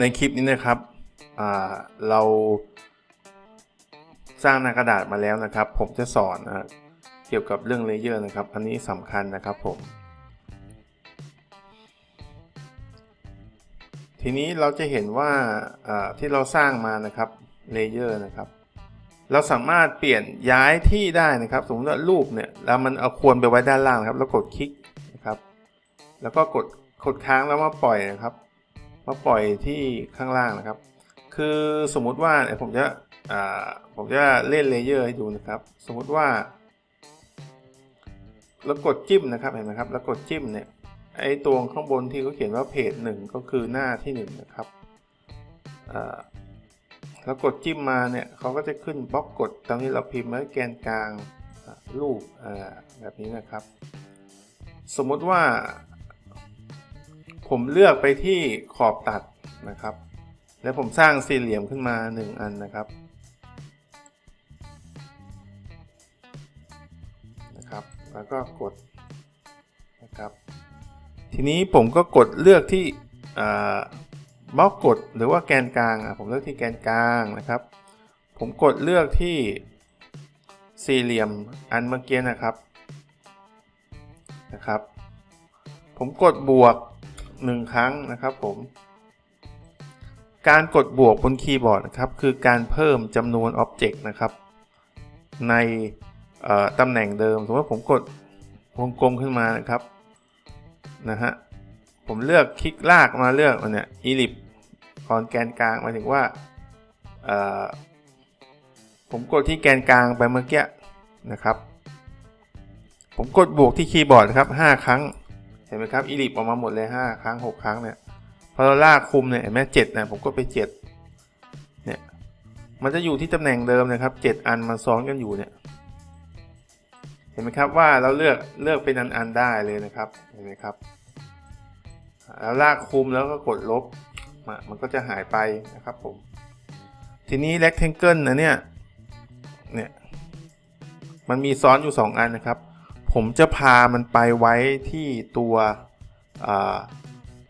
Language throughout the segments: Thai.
ในคลิปนี้นะครับเราสร้างหน้ากระดาษมาแล้วนะครับ ผมจะสอนนะเกี่ยวกับเรื่องเลเยอร์นะครับ อันนี้สำคัญนะครับผม ทีนี้เราจะเห็นว่าที่เราสร้างมานะครับเลเยอร์นะครับ เราสามารถเปลี่ยนย้ายที่ได้นะครับ สมมติว่ารูปเนี่ยแล้วมันเอาควรไปไว้ด้านล่างครับ แล้วกดคลิกนะครับ แล้วก็กดกดค้างแล้วมาปล่อยนะครับ มาปล่อยที่ข้างล่างนะครับ คือสมมุติว่าเดี๋ยวผมจะผมจะเล่นเลเยอร์ให้ดูนะครับ สมมุติว่าแล้วกดจิ้มนะครับเห็นไหมครับ แล้วกดจิ้มเนี่ยไอ้ตัวข้างบนที่เขาเขียนว่าเพจหนึ่งก็คือหน้าที่หนึ่งนะครับแล้วกดจิ้มมาเนี่ยเขาก็จะขึ้นบล็อกกดตรงนี้เราพิมพ์ไว้แกนกลางรูปแบบนี้นะครับ สมมติว่า ผมเลือกไปที่ขอบตัดนะครับ แล้วผมสร้างสี่เหลี่ยมขึ้นมา 1 อันนะครับนะครับ แล้วก็กดนะครับ ทีนี้ผมก็กดเลือกที่บล็อกกดหรือว่าแกนกลางอะผมเลือกที่แกนกลางนะครับ ผมกดเลือกที่สี่เหลี่ยมอันเมื่อกี้นะครับนะครับ ผมกดบวก 1 ครั้งนะครับผม การกดบวกบนคีย์บอร์ดนะครับคือการเพิ่มจำนวนอ็อบเจกต์นะครับในตำแหน่งเดิม สมมติผมกดวงกลมขึ้นมานะครับนะฮะผมเลือกคลิกลากมาเลือกมันเนี่ยอีลิปก่อนแกนกลางหมายถึงว่าผมกดที่แกนกลางไปเมื่อกี้นะครับ ผมกดบวกที่คีย์บอร์ดครับ 5 ครั้ง เห็นไหมครับอีลิปออกมาหมดเลย5ครั้ง6ครั้งเนี่ยพอเราลากคุมเนี่ยเห็นไหมเจ็ดนะผมก็ไปเจ็ดเนี่ยมันจะอยู่ที่ตำแหน่งเดิมนะครับเจ็ดอันมันซ้อนกันอยู่เนี่ยเห็นไหมครับว่าเราเลือกเลือกเป็นอันๆได้เลยนะครับเห็นไหมครับแล้วลากคุมแล้วก็กดลบมันก็จะหายไปนะครับผมทีนี้ rectangle นะเนี่ยเนี่ยมันมีซ้อนอยู่ 2 อันนะครับ ผมจะพามันไปไว้ที่ตัว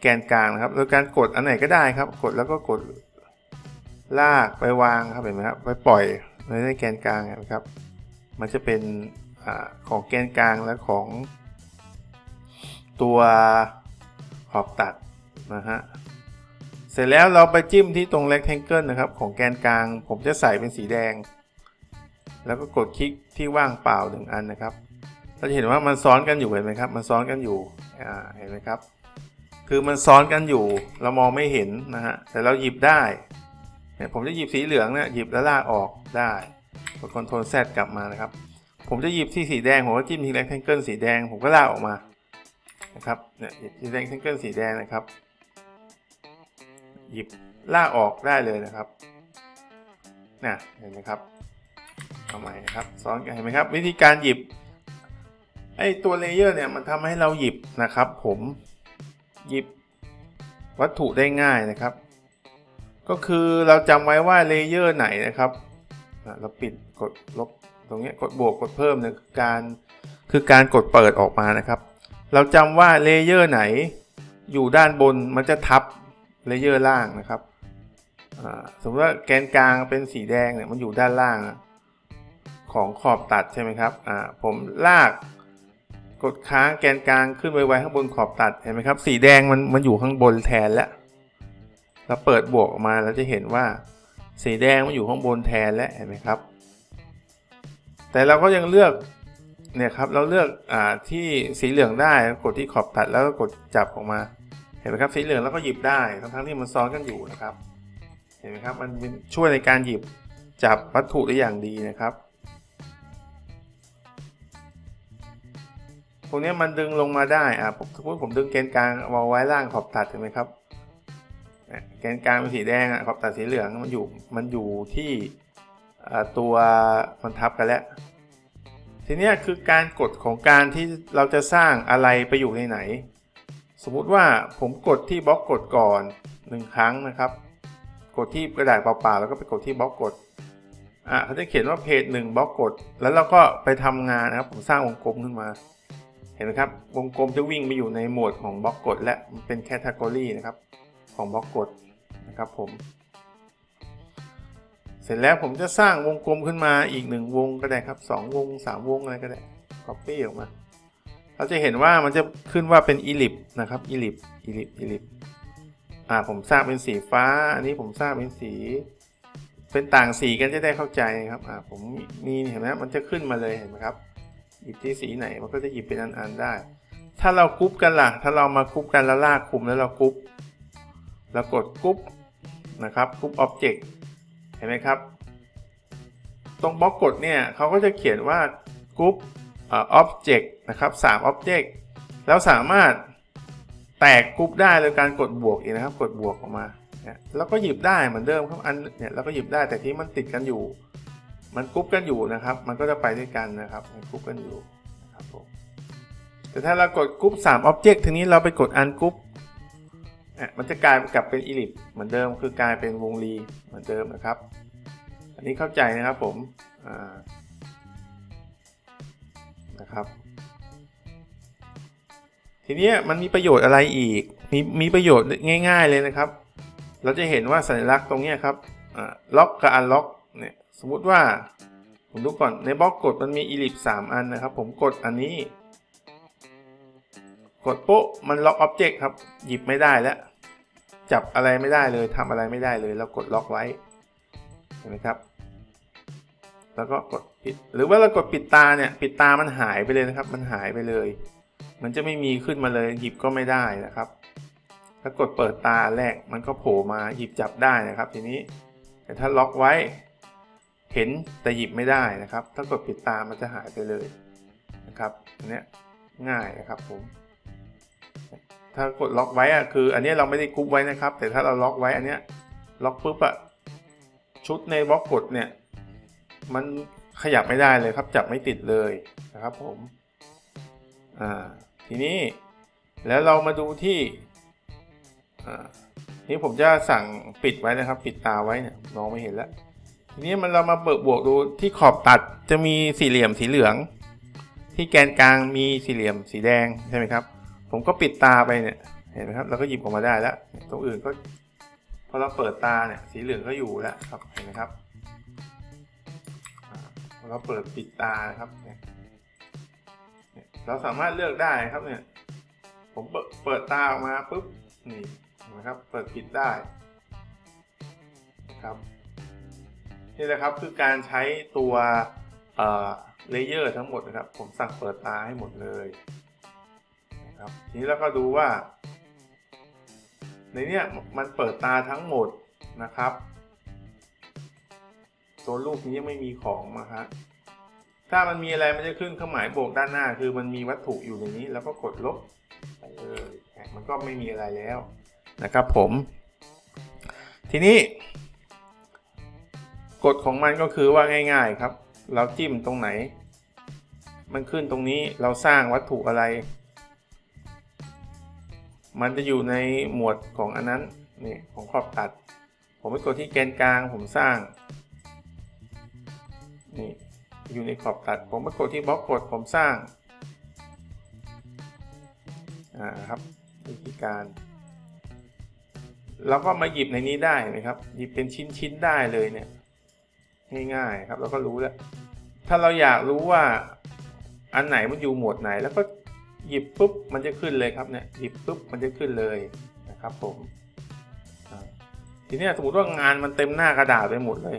แกนกลางนะครับ โดยการกดอันไหนก็ได้ครับ กดแล้วก็กดลากไปวางครับเห็นไหมครับไปปล่อยไว้ในแกนกลางนะครับ มันจะเป็นอของแกนกลางและของตัวขอบตัดนะฮะเสร็จแล้วเราไปจิ้มที่ตรง rectangle นะครับ ของแกนกลาง ผมจะใส่เป็นสีแดง แล้วก็กดคลิกที่ว่างเปล่าหนึ่งอันนะครับ เราจะเห็นว่ามันซ้อนกันอยู่เห็นไหมครับมันซ้อนกันอยู่อ่าเห็นไหมครับ คือมันซ้อนกันอยู่เรามองไม่เห็นนะฮะแต่เราหยิบได้เนี่ยผมจะหยิบสีเหลืองเนี่ยหยิบแล้วลากออกได้กด Ctrl Z กลับมานะครับ ผมจะหยิบที่สีแดงผมก็จิ้มที่ rectangle สีแดงผมก็ลากออกมานะครับเนี่ยหยิบที่ rectangle สีแดงนะครับ หยิบลากออกได้เลยนะครับน่ะเห็นไหมครับเอาใหม่นะครับซ้อนกันเห็นไหมครับ วิธีการหยิบ ไอตัวเลเยอร์เนี่ยมันทำให้เราหยิบนะครับผมหยิบวัตถุได้ง่ายนะครับ ก็คือเราจำไว้ว่าเลเยอร์ไหนนะครับเราปิดกดลบตรงนี้กดบวกกดเพิ่มเนี่ยคือการคือการกดเปิดออกมานะครับ เราจำว่าเลเยอร์ไหนอยู่ด้านบนมันจะทับเลเยอร์ล่างนะครับสมมติว่าแกนกลางเป็นสีแดงเนี่ยมันอยู่ด้านล่างของขอบตัดใช่ไหมครับผมลาก กดค้างแกนกลางขึ้นไว้ไว้ข้างบนขอบตัดเห็นไหมครับ สีแดงมันมันอยู่ข้างบนแทนแล้วเราเปิดบวกออกมาเราจะเห็นว่า สีแดงมันอยู่ข้างบนแทนแล้วเห็นไหมครับ แต่เราก็ยังเลือกเนี่ยครับเราเลือกอ่าที่สีเหลืองได้กดที่ขอบตัดแล้วก็กดจับออกมา เห็นไหมครับสีเหลืองแล้วก็หยิบได้ทั้งทงที่มันซ้อนกันอยู่นะครับ เห็นไหมครับมันช่วยในการหยิบจับวัตถุได้อย่างดีนะครับ พวกนี้มันดึงลงมาได้อะสมมติผมดึงแกนกลางมาไว้ล่างขอบตัดเห็นไหมครับแกนกลางเป็นสีแดงอะขอบตัดสีเหลืองมันอยู่มันอยู่ที่ตัวมันทับกันแล้วทีนี้คือการกดของการที่เราจะสร้างอะไรไปอยู่ในไหน สมมุติว่าผมกดที่บล็อกกดก่อนหนึ่งครั้งนะครับ กดที่กระดาษเปล่าๆแล้วก็ไปกดที่บล็อกกดอะเขาจะเขียนว่าเพจหนึ่งบล็อกกด แล้วเราก็ไปทำงานนะครับผมสร้างวงกลมขึ้นมา เห็นไหมครับวงกลมจะวิ่งไปอยู่ในหมวดของบล็อกกด และมันเป็นแคตตากรีนะครับของบล็อกกดนะครับผม เสร็จแล้วผมจะสร้างวงกลมขึ้นมาอีกหนึ่งวงก็ได้ครับสองวงสามวงอะไรก็ได้ copy ออกมา เราจะเห็นว่ามันจะขึ้นว่าเป็นอีลิปนะครับอีลิปอีลิปอีลิปอ่าผมสร้างเป็นสีฟ้า อันนี้ผมสร้างเป็นสีเป็นต่างสีกันจะได้เข้าใจครับอ่าผมมีเห็นไหมมันจะขึ้นมาเลยเห็นไหมครับ หยิบที่สีไหนมันก็จะหยิบเป็นอันๆได้ ถ้าเรากรุ๊ปกันล่ะ ถ้าเรามากรุ๊ปกันแล้วลากคุมแล้วเรากรุ๊ปเรากดกรุ๊ปนะครับกรุ๊ปอ็อบเจกต์เห็นไหมครับ ตรงบล็อกกดเนี่ยเขาก็จะเขียนว่ากรุ๊ปอ็อบเจกต์นะครับสามอ็อบเจกต์แล้วสามารถแตกกรุ๊ปได้โดยการกดบวกอีกนะครับ กดบวกออกมาแล้วก็หยิบได้เหมือนเดิมครับอันเนี่ยเราก็หยิบได้แต่ที่มันติดกันอยู่ มันกรุ๊ปกันอยู่นะครับ มันก็จะไปด้วยกันนะครับ มันกรุ๊ปกันอยู่นะครับผมแต่ถ้าเรากดกรุ๊ป3 Object ทีนี้เราไปกด Ungroup อะมันจะกลายกลับเป็น Ellipse เหมือนเดิมคือกลายเป็นวงรีเหมือนเดิมนะครับ อันนี้เข้าใจนะครับผมอ่านะครับ ทีนี้มันมีประโยชน์อะไรอีก มีมีประโยชน์ง่าย ๆเลยนะครับ เราจะเห็นว่าสัญลักษณ์ตรงนี้ครับล็อกกับ unlock เนี่ย สมมุติว่าผมดูก่อนในบล็อกกดมันมี ellipse 3อันนะครับ ผมกดอันนี้ กดโป๊ะมันล็อกอ็อบเจกต์ครับ หยิบไม่ได้แล้ว จับอะไรไม่ได้เลยทำอะไรไม่ได้เลยเรากดล็อกไว้เห็นไหมครับ แล้วก็กดปิด หรือว่าเรากดปิดตาเนี่ยปิดตามันหายไปเลยนะครับ มันหายไปเลย มันจะไม่มีขึ้นมาเลย หยิบก็ไม่ได้นะครับ ถ้ากดเปิดตาแรกมันก็โผล่มาหยิบจับได้นะครับ ทีนี้แต่ถ้าล็อกไว้ เห็นแต่หยิบไม่ได้นะครับ ถ้ากดปิดตามันจะหายไปเลยนะครับอันนี้ง่ายนะครับผม ถ้ากดล็อกไว้อะคือ อันนี้เราไม่ได้กรุ๊ปไว้นะครับ แต่ถ้าเราล็อกไว้อันนี้ล็อกปุ๊บอะชุดในบล็อกกดเนี่ย มันขยับไม่ได้เลยครับ จับไม่ติดเลยนะครับผม อ่า ทีนี้แล้วเรามาดูที่อ่านี่ผมจะสั่งปิดไว้นะครับ ปิดตาไว้เนี่ยมองไม่เห็นแล้ว ทีนี้มันเรามาเปิดบวกดูที่ขอบตัดจะมีสี่เหลี่ยมสีเหลือง ที่แกนกลางมีสี่เหลี่ยมสีแดงใช่ไหมครับ ผมก็ปิดตาไปเนี่ยเห็นไหมครับเราก็หยิบออกมาได้แล้วตรงอื่นก็พอเราเปิดตาเนี่ยสีเหลืองก็อยู่แล้วครับเห็นไหมครับพอเราเปิดปิดตาครับเราสามารถเลือกได้ครับเนี่ยผมเปิดเปิดตาออกมาปุ๊บนี่เห็นไหมครับเปิดปิดได้ครับ นี่แหละครับคือการใช้ตัวเลเยอร์ทั้งหมดนะครับ ผมสั่งเปิดตาให้หมดเลยนะครับทีนี้เราก็ดูว่า ในเนี้ยมันเปิดตาทั้งหมดนะครับ ตัวรูปนี้ยังไม่มีของมาฮะถ้ามันมีอะไรมันจะขึ้นเครื่องหมายบวกด้านหน้า คือมันมีวัตถุอยู่ในนี้ แล้วก็กดลบไปเลยมันก็ไม่มีอะไรแล้วนะครับผม ทีนี้ กฎของมันก็คือว่าง่ายๆครับ เราจิ้มตรงไหน มันขึ้นตรงนี้เราสร้างวัตถุอะไร มันจะอยู่ในหมวดของอันนั้นนี่ของขอบตัด ผมไปกดที่แกนกลางผมสร้างนี่อยู่ในขอบตัด ผมไปกดที่บล็อกกดผมสร้างอ่าครับวิธีการเราก็มาหยิบในนี้ได้นะครับ หยิบเป็นชิ้นๆได้เลยเนี่ย ง่ายๆครับเราก็รู้แล้ว ถ้าเราอยากรู้ว่าอันไหนมันอยู่หมวดไหน แล้วก็หยิบปุ๊บมันจะขึ้นเลยครับเนี่ยหยิบปุ๊บมันจะขึ้นเลยนะครับผมทีนี้สมมติว่างานมันเต็มหน้ากระดาษไปหมดเลย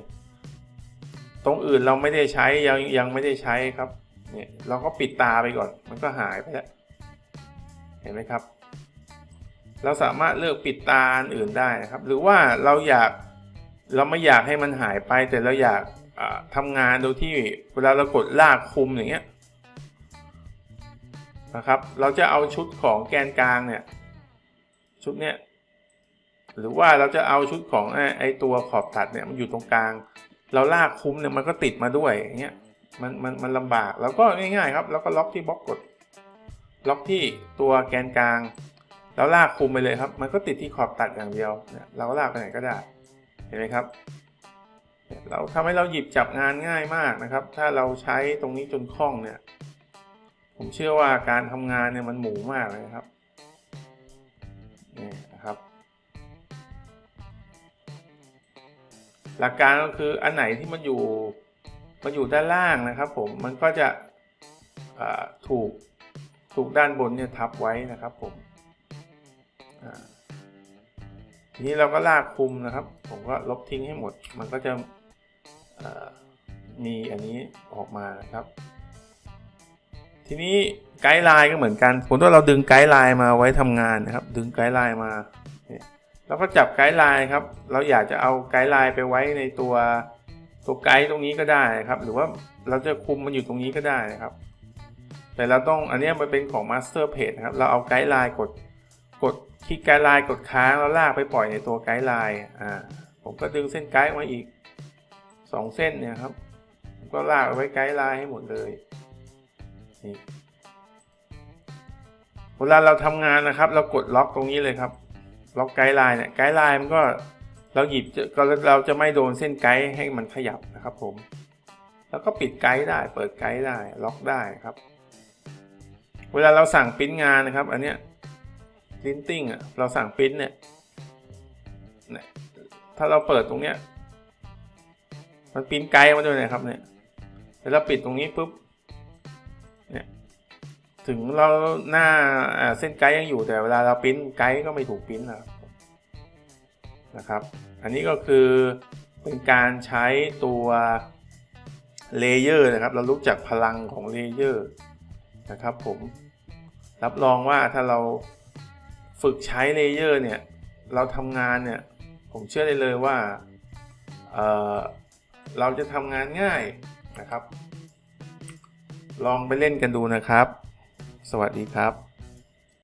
ตรงอื่นเราไม่ได้ใช้ยังยังไม่ได้ใช้ครับเนี่ยเราก็ปิดตาไปก่อน มันก็หายไปแล้วเห็นไหมครับ เราสามารถเลือกปิดตาอื่นได้นะครับ หรือว่าเราอยาก เราไม่อยากให้มันหายไป แต่เราอยากทำงานโดยที่เวลาเรากดลากคุมอย่างเงี้ยนะครับ เราจะเอาชุดของแกนกลางเนี่ยชุดเนี้ยหรือว่าเราจะเอาชุดของไอตัวขอบตัดเนี่ยมันอยู่ตรงกลาง เราลากคุ้มเนี่ยมันก็ติดมาด้วยอย่างเงี้ยมันมันมันลำบากแล้วก็ง่ายๆครับ แล้วก็ล็อกที่บล็อกกด ล็อกที่ตัวแกนกลาง แล้วลากคุมไปเลยครับ มันก็ติดที่ขอบตัดอย่างเดียวเนี่ยเราลากไปไหนก็ได้ เห็นไหมครับ เราทำให้เราหยิบจับงานง่ายมากนะครับ ถ้าเราใช้ตรงนี้จนคล่องเนี่ย ผมเชื่อว่าการทำงานเนี่ยมันหมูมากเลยครับนี่นะครับ หลักการก็คืออันไหนที่มันอยู่มันอยู่ด้านล่างนะครับผมมันก็จะถูกถูกด้านบนเนี่ยทับไว้นะครับผมอ่า ทีนี้เราก็ลากคุมนะครับ ผมก็ลบทิ้งให้หมด มันก็จะมีอันนี้ออกมานะครับ ทีนี้ไกด์ไลน์ก็เหมือนกันผมว่าเราดึงไกด์ไลน์มาไว้ทำงานนะครับ ดึงไกด์ไลน์มาเนี่ยแล้วก็จับไกด์ไลน์ครับ เราอยากจะเอาไกด์ไลน์ไปไว้ในตัวตัวไกด์ตรงนี้ก็ได้นะครับ หรือว่าเราจะคุมมันอยู่ตรงนี้ก็ได้นะครับ แต่เราต้องอันนี้มันเป็นของ Master Page นะครับ เราเอาไกด์ไลน์กดกด คลิกไกด์ไลน์กดค้างแล้วลากไปปล่อยในตัวไกด์ไลน์อ่าผมก็ดึงเส้นไกด์มาอีกสองเส้นเนี่ยครับผมก็ลากเอาไว้ไกด์ไลน์ให้หมดเลยนี่เวลาเราทำงานนะครับ เรากดล็อกตรงนี้เลยครับ ล็อกไกด์ไลน์เนี่ยไกด์ไลน์มันก็เราหยิบก็เราจะไม่โดนเส้นไกด์ให้มันขยับนะครับ ผม แล้วก็ปิดไกด์ได้ เปิดไกด์ได้ ล็อกได้ครับ เวลาเราสั่งปริ้นงานนะครับ อันเนี้ย ปริ้นติ้งอะเราสั่งปริ้นเนี่ยเนี่ยถ้าเราเปิดตรงเนี้ยมันปริ้นไกด์มาด้วยนะครับเนี่ยแล้วเราปิดตรงนี้ปุ๊บเนี่ยถึงเราหน้าเส้นไกด์ยังอยู่แต่เวลาเราปริ้นไกด์ก็ไม่ถูกปริ้นนะครับนะครับอันนี้ก็คือเป็นการใช้ตัวเลเยอร์นะครับ เรารู้จักพลังของเลเยอร์นะครับผมรับรองว่าถ้าเรา ฝึกใช้เลเยอร์เนี่ยเราทำงานเนี่ยผมเชื่อได้เลยว่าเเราจะทำงานง่ายนะครับ ลองไปเล่นกันดูนะครับ สวัสดีครับ